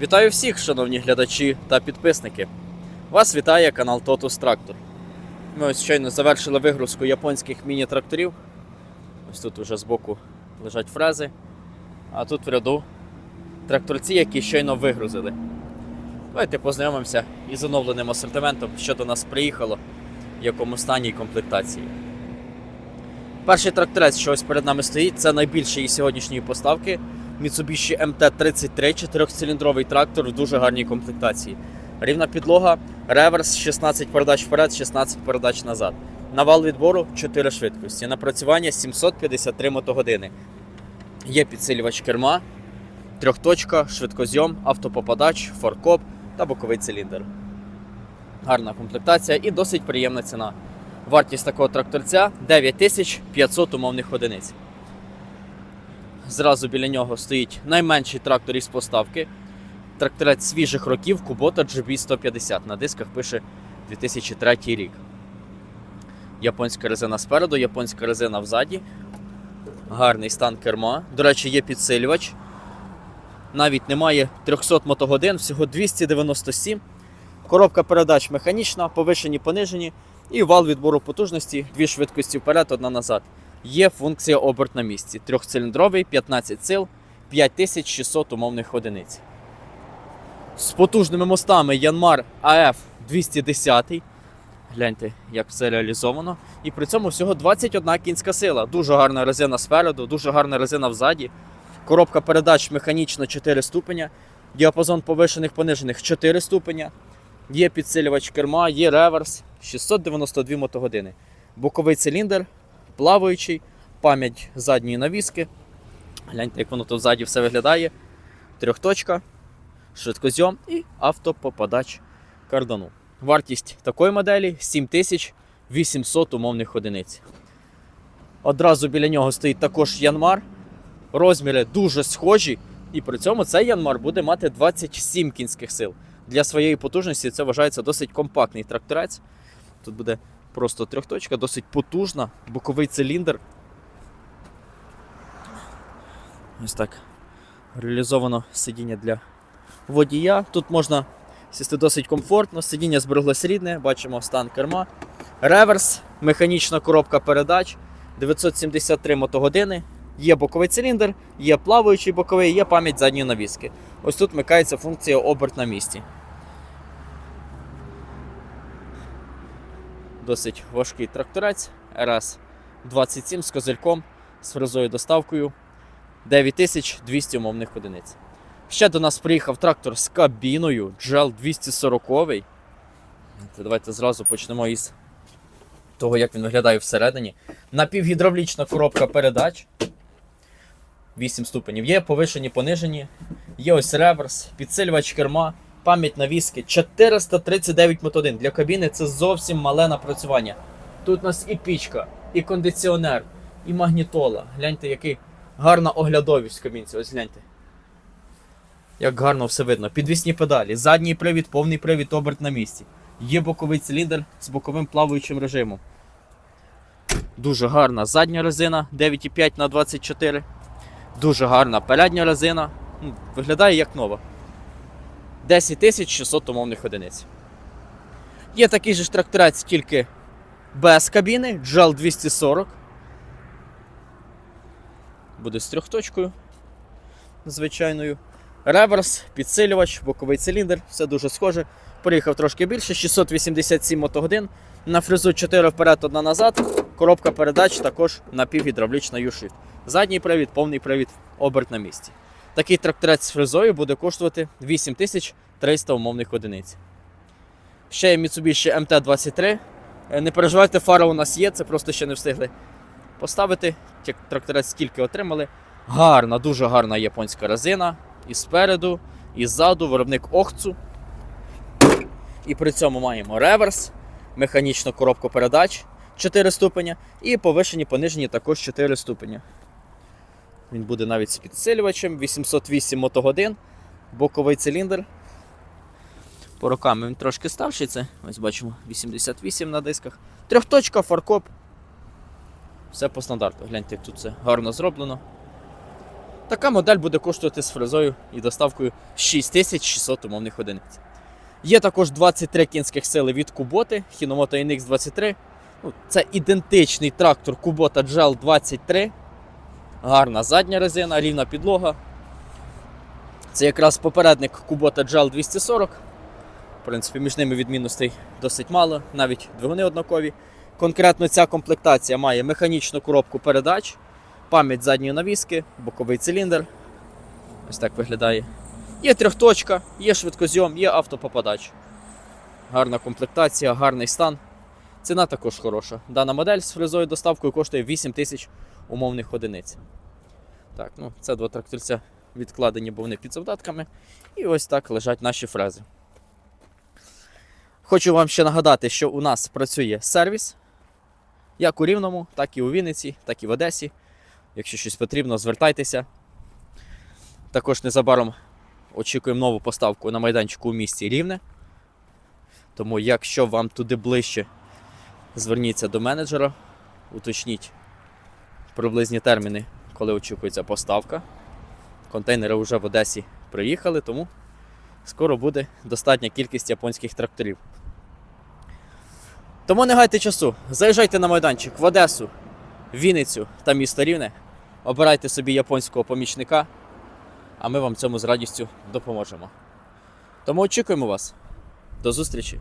Вітаю всіх, шановні глядачі та підписники. Вас вітає канал Totus Tractor. Ми ось щойно завершили вигрузку японських міні-тракторів. Ось тут уже збоку лежать фрези. А тут в ряду тракторці, які щойно вигрузили. Давайте познайомимося із оновленим асортиментом, що до нас приїхало, в якому стані і комплектації. Перший тракторець, що ось перед нами стоїть, це найбільший із сьогоднішньої поставки. Mitsubishi MT-33, 4-циліндровий трактор в дуже гарній комплектації. Рівна підлога, реверс, 16 передач вперед, 16 передач назад. Навал відбору 4 швидкості. Напрацювання 753 мотогодини. Є підсилювач керма, трьохточка, швидкозйом, автопопадач, форкоп та боковий циліндр. Гарна комплектація і досить приємна ціна. Вартість такого тракторця 9500 умовних одиниць. Зразу біля нього стоїть найменший трактор із поставки. Тракторець свіжих років Kubota GB150. На дисках пише 2003 рік. Японська резина спереду, японська резина взаді. Гарний стан керма. До речі, є підсилювач. Навіть немає 300 мотогодин, всього 297. Коробка передач механічна, повишені, понижені. І вал відбору потужності, дві швидкості вперед, одна назад. Є функція оберт на місці. Трьохциліндровий, 15 сил, 5600 умовних одиниць. З потужними мостами Янмар АФ 210. Гляньте, як все реалізовано. І при цьому всього 21 кінська сила. Дуже гарна резина спереду, дуже гарна резина взаді. Коробка передач механічно 4 ступеня. Діапазон повишених понижених 4 ступеня. Є підсилювач керма, є реверс, 692 мотогодини. Боковий циліндр, плаваючий, пам'ять задньої навіски. Гляньте, як воно тут ззаді все виглядає. Трьохточка, швидкозйом і автопопадач кардану. Вартість такої моделі 7800 умовних одиниць. Одразу біля нього стоїть також Янмар. Розміри дуже схожі, і при цьому цей Янмар буде мати 27 кінських сил. Для своєї потужності це вважається досить компактний тракторець. Тут буде просто трьохточка, досить потужна, боковий циліндр. Ось так реалізовано сидіння для водія. Тут можна сісти досить комфортно, сидіння збереглось рідне, бачимо стан керма. Реверс, механічна коробка передач, 973 мотогодини. Є боковий циліндр, є плаваючий боковий, є пам'ять задньої навіски. Ось тут вмикається функція оберт на місці. Досить важкий тракторець РС 27 з козельком, з фрезою доставкою 9200 умовних одиниць. Ще до нас приїхав трактор з кабіною GL 240. Давайте зразу почнемо із того, як він виглядає всередині. Напівгідравлічна коробка передач. 8 ступенів. Є повишені, понижені, є ось реверс, підсилювач керма, пам'ять навіски 439 мотодин. Для кабіни це зовсім мале напрацювання. Тут у нас і пічка, і кондиціонер, і магнітола. Гляньте, який гарна оглядовість в кабінці. Ось гляньте. Як гарно все видно. Підвісні педалі, задній привід, повний привід, оберт на місці. Є боковий циліндр з боковим плаваючим режимом. Дуже гарна задня резина 9,5 на 24 Дуже гарна передня резина. Виглядає як нова. 10 600 умовних одиниць. Є такий же ж тракторець, тільки без кабіни, GL 240. Буде з трьохточкою звичайною. Реверс, підсилювач, боковий циліндр, все дуже схоже. Приїхав трошки більше, 687 мотогодин. На фрезу 4 вперед, 1 назад. Коробка передач також напівгідравлічна U-Shift. Задній привід, повний привід, оберт на місці. Такий тракторець з фрезою буде коштувати 8300 умовних одиниць. Ще є Mitsubishi MT-23. Е, Не переживайте, фара у нас є, це просто ще не встигли поставити. Тракторець тільки отримали. Гарна, дуже гарна японська резина. І спереду, і ззаду, виробник Охцу. І при цьому маємо реверс, механічну коробку передач 4 ступеня і повишені понижені також 4 ступеня. Він буде навіть з підсилювачем, 808 мотогодин, боковий циліндр. По рокам він трошки старший, це ось бачимо 88 на дисках. Трьохточка, фаркоп. Все по стандарту. Гляньте, як тут все гарно зроблено. Така модель буде коштувати з фрезою і доставкою 6600 умовних одиниць. Є також 23 кінських сили від Куботи, Hinomoto NX 23. Ну, це ідентичний трактор Kubota GL 23. Гарна задня резина, рівна підлога. Це якраз попередник Kubota GL 240. В принципі, між ними відмінностей досить мало, навіть двигуни однакові. Конкретно ця комплектація має механічну коробку передач, пам'ять задньої навіски, боковий циліндр. Ось так виглядає. Є трьохточка, є швидкозйом, є автопопадач. Гарна комплектація, гарний стан. Ціна також хороша. Дана модель з фрезою доставкою коштує 8 тисяч умовних одиниць. Так, ну це два тракторця відкладені, бо вони під завдатками. І ось так лежать наші фрези. Хочу вам ще нагадати, що у нас працює сервіс як у Рівному, так і у Вінниці, так і в Одесі. Якщо щось потрібно, звертайтеся. Також незабаром очікуємо нову поставку на майданчику у місті Рівне. Тому, якщо вам туди ближче, зверніться до менеджера, уточніть приблизні терміни, коли очікується поставка. Контейнери вже в Одесі приїхали, тому скоро буде достатня кількість японських тракторів. Тому не гайте часу, заїжджайте на майданчик в Одесу, Вінницю та місто Рівне, обирайте собі японського помічника, а ми вам цьому з радістю допоможемо. Тому очікуємо вас. До зустрічі!